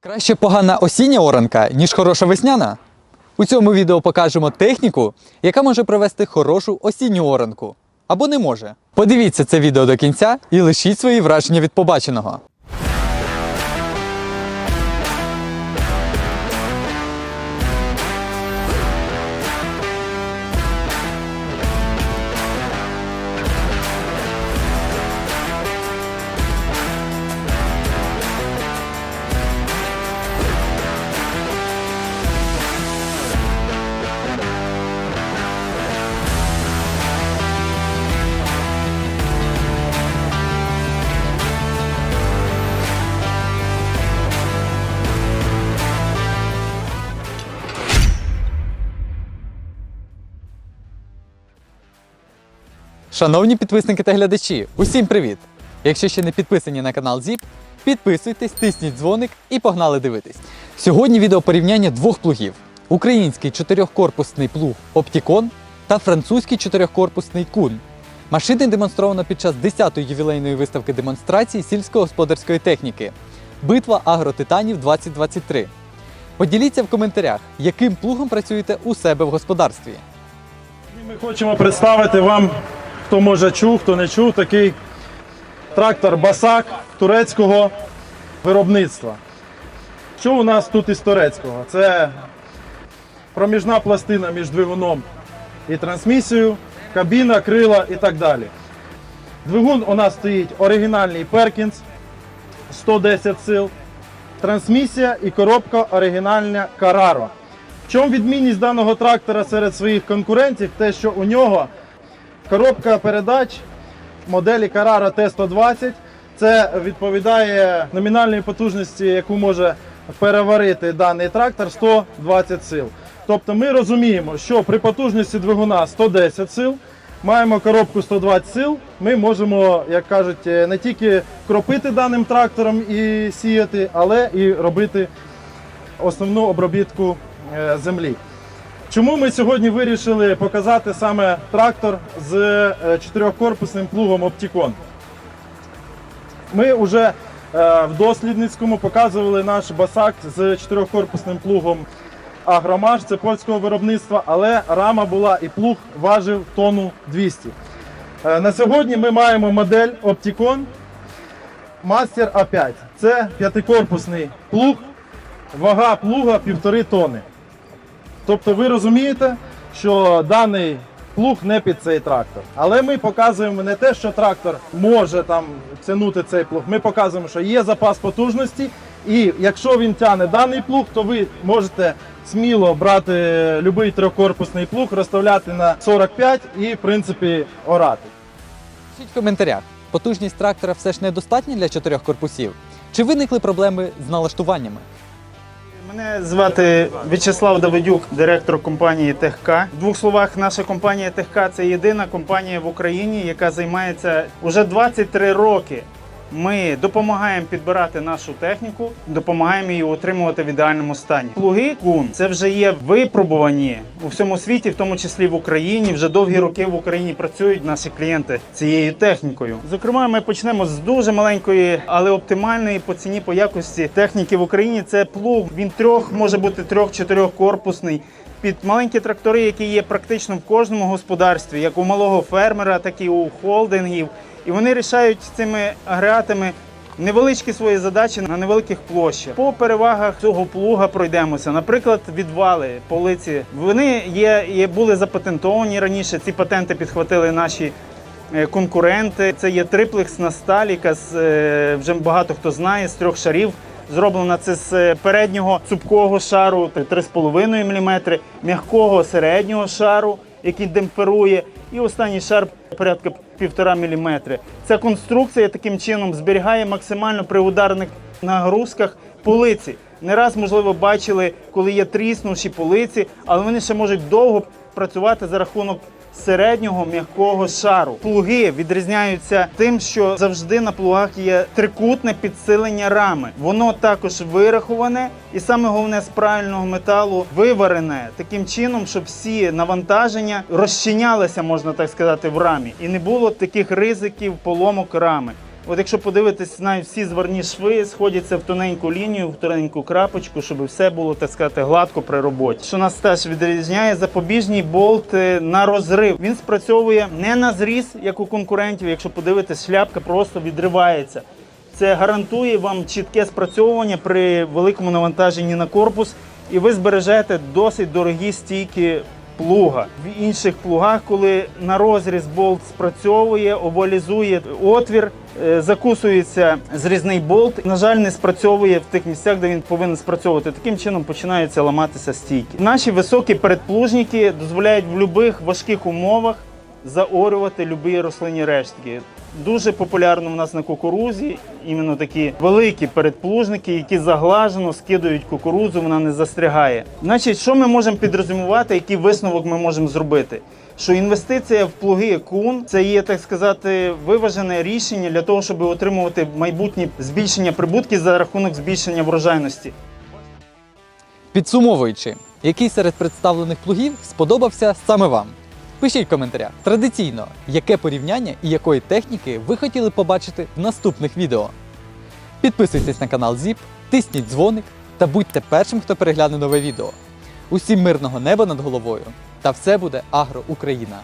Краще погана осіння оранка, ніж хороша весняна. У цьому відео покажемо техніку, яка може провести хорошу осінню оранку. Або не може. Подивіться це відео до кінця і лишіть свої враження від побаченого. Шановні підписники та глядачі, усім привіт! Якщо ще не підписані на канал ZIP, підписуйтесь, тисніть дзвоник і погнали дивитись. Сьогодні відео порівняння двох плугів: український чотирьохкорпусний плуг Opticon та французький чотирьохкорпусний Кун. Машини демонстровано під час 10-ї ювілейної виставки демонстрації сільськогосподарської техніки. Битва агротитанів 2023. Поділіться в коментарях, яким плугом працюєте у себе в господарстві. Ми хочемо представити вам, хто може чув, хто не чув, такий трактор Басак турецького виробництва. Що у нас тут із турецького? Це проміжна пластина між двигуном і трансмісією, кабіна, крила і так далі. Двигун у нас стоїть оригінальний Perkins 110 сил, трансмісія і коробка оригінальна Carraro. В чому відмінність даного трактора серед своїх конкурентів? Те, що у нього коробка передач моделі Carrara T120. Це відповідає номінальній потужності, яку може переварити даний трактор 120 сил. Тобто ми розуміємо, що при потужності двигуна 110 сил маємо коробку 120 сил. Ми можемо, як кажуть, не тільки кропити даним трактором і сіяти, але і робити основну обробітку е, землі. Чому ми сьогодні вирішили показати саме трактор з е, чотирьохкорпусним плугом Opticon? Ми вже е, в дослідницькому показували наш басак з чотирьохкорпусним плугом Агромаш, це польського виробництва, але рама була і плуг важив тонну 200. Е, На сьогодні ми маємо модель Opticon Master A5. Це п'ятикорпусний плуг, вага плуга півтори тони. Тобто ви розумієте, що даний плуг не під цей трактор. Але ми показуємо не те, що трактор може там тягнути цей плуг. Ми показуємо, що є запас потужності, і якщо він тягне даний плуг, то ви можете сміло брати будь-який трьохкорпусний плуг, розставляти на 45 і, в принципі, орати. Пишіть в коментарях, потужність трактора все ж недостатня для чотирьох корпусів? Чи виникли проблеми з налаштуваннями? Мене звати В'ячеслав Давидюк, директор компанії ТехК. В двох словах, наша компанія ТехК це єдина компанія в Україні, яка займається уже 23 роки. Ми допомагаємо підбирати нашу техніку, допомагаємо її утримувати в ідеальному стані. Плуги кун це вже є випробувані у всьому світі, в тому числі в Україні. Вже довгі роки в Україні працюють наші клієнти цією технікою. Зокрема, ми почнемо з дуже маленької, але оптимальної по ціні по якості техніки в Україні. Це плуг. Він трьох може бути трьох-чотирьох корпусний. Під маленькі трактори, які є практично в кожному господарстві, як у малого фермера, так і у холдингів. І вони рішають цими агрегатами невеличкі свої задачі на невеликих площах. По перевагах цього плуга пройдемося. Наприклад, відвали полиці. Вони є, є були запатентовані раніше. Ці патенти підхватили наші. е, Конкуренти це є триплексна сталь, яка з, е, вже багато хто знає з трьох шарів. Зроблена це з е, переднього цупкого шару 3,5 мм, м'якого середнього шару, який демпферує, і останній шар порядка 1,5 мм. Ця конструкція таким чином зберігає максимально при ударних нагрузках полиці. Не раз, можливо, бачили, коли є тріснувші полиці, але вони ще можуть довго працювати за рахунок середнього м'якого шару. Плуги відрізняються тим, що завжди на плугах є трикутне підсилення рами. Воно також вираховане і саме головне з правильного металу виварене таким чином, щоб всі навантаження розчинялися, можна так сказати, в рамі, і не було таких ризиків поломок рами. От якщо подивитись, навіть всі зварні шви сходяться в тоненьку лінію, в тоненьку крапочку, щоб все було, так сказати, гладко при роботі. Що нас теж відрізняє запобіжний болт е, на розрив. Він спрацьовує не на зріз, як у конкурентів. Якщо подивитись, шляпка просто відривається. Це гарантує вам чітке спрацьовування при великому навантаженні на корпус, і ви збережете досить дорогі стійки плуга. В інших плугах, коли на розріз болт спрацьовує, овалізує отвір, е, закусується зрізний болт. На жаль, не спрацьовує в тих місцях, де він повинен спрацьовувати. Таким чином починаються ламатися стійки. Наші високі передплужники дозволяють в будь-яких важких умовах заорювати любі рослинні рештки. Дуже популярно в нас на кукурузі іменно такі великі передплужники, які заглажено скидують кукурузу, вона не застрягає. Значить, що ми можемо підрозумувати, який висновок ми можемо зробити? Що інвестиція в плуги кун це є, так сказати, виважене рішення для того, щоб отримувати майбутнє збільшення прибутків за рахунок збільшення врожайності. Підсумовуючи, який серед представлених плугів сподобався саме вам? Пишіть в коментарях. Традиційно, яке порівняння і якої техніки ви хотіли побачити в наступних відео. Підписуйтесь на канал ZIP, тисніть дзвоник та будьте першим, хто перегляне нове відео. Усім мирного неба над головою! Та все буде Агро Україна!